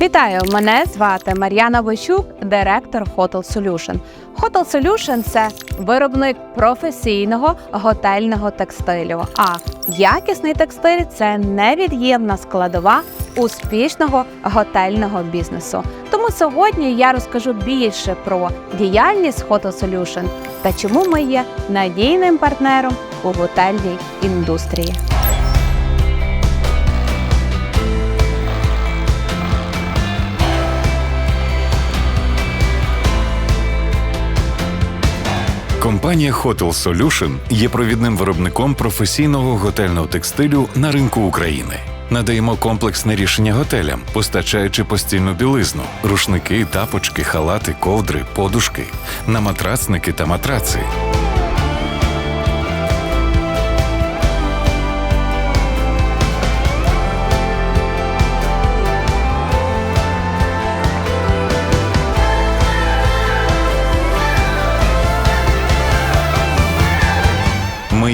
Вітаю! Мене звати Мар'яна Бойчук, директор Hotel Solution. Hotel Solution – це виробник професійного готельного текстилю. А якісний текстиль це невід'ємна складова успішного готельного бізнесу. Тому сьогодні я розкажу більше про діяльність Hotel Solution та чому ми є надійним партнером у готельній індустрії. Компанія Hotel Solution є провідним виробником професійного готельного текстилю на ринку України. Надаємо комплексне рішення готелям, постачаючи постільну білизну, рушники, тапочки, халати, ковдри, подушки, на матрацники та матраци.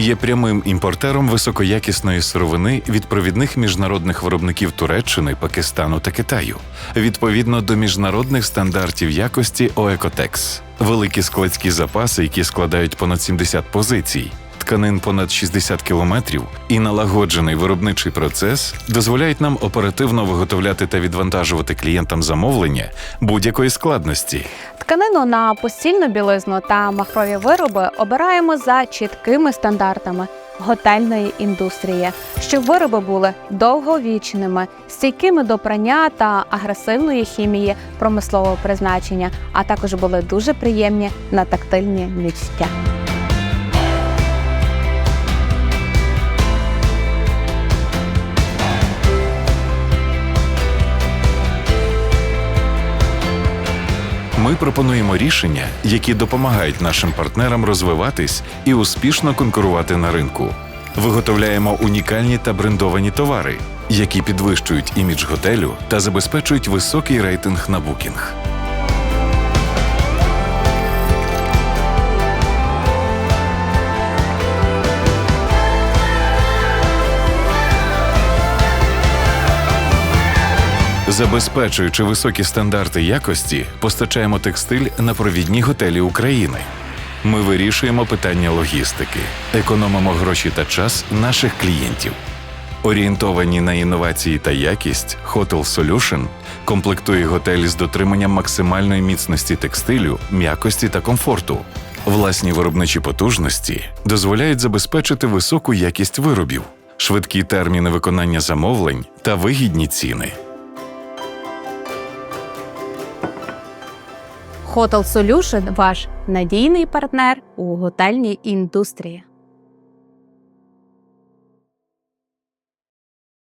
Є прямим імпортером високоякісної сировини від провідних міжнародних виробників Туреччини, Пакистану та Китаю, відповідно до міжнародних стандартів якості ОЕКОТЕКС. Великі складські запаси, які складають понад 70 позицій, тканин понад 60 кілометрів і налагоджений виробничий процес дозволяють нам оперативно виготовляти та відвантажувати клієнтам замовлення будь-якої складності. Тканину на постільну білизну та махрові вироби обираємо за чіткими стандартами готельної індустрії, щоб вироби були довговічними, стійкими до прання та агресивної хімії промислового призначення, а також були дуже приємні на тактильні відчуття. Ми пропонуємо рішення, які допомагають нашим партнерам розвиватись і успішно конкурувати на ринку. Виготовляємо унікальні та брендовані товари, які підвищують імідж готелю та забезпечують високий рейтинг на букінг. Забезпечуючи високі стандарти якості, постачаємо текстиль на провідні готелі України. Ми вирішуємо питання логістики, економимо гроші та час наших клієнтів. Орієнтовані на інновації та якість, Hotel Solution комплектує готелі з дотриманням максимальної міцності текстилю, м'якості та комфорту. Власні виробничі потужності дозволяють забезпечити високу якість виробів, швидкі терміни виконання замовлень та вигідні ціни. Hotel Solution – ваш надійний партнер у готельній індустрії.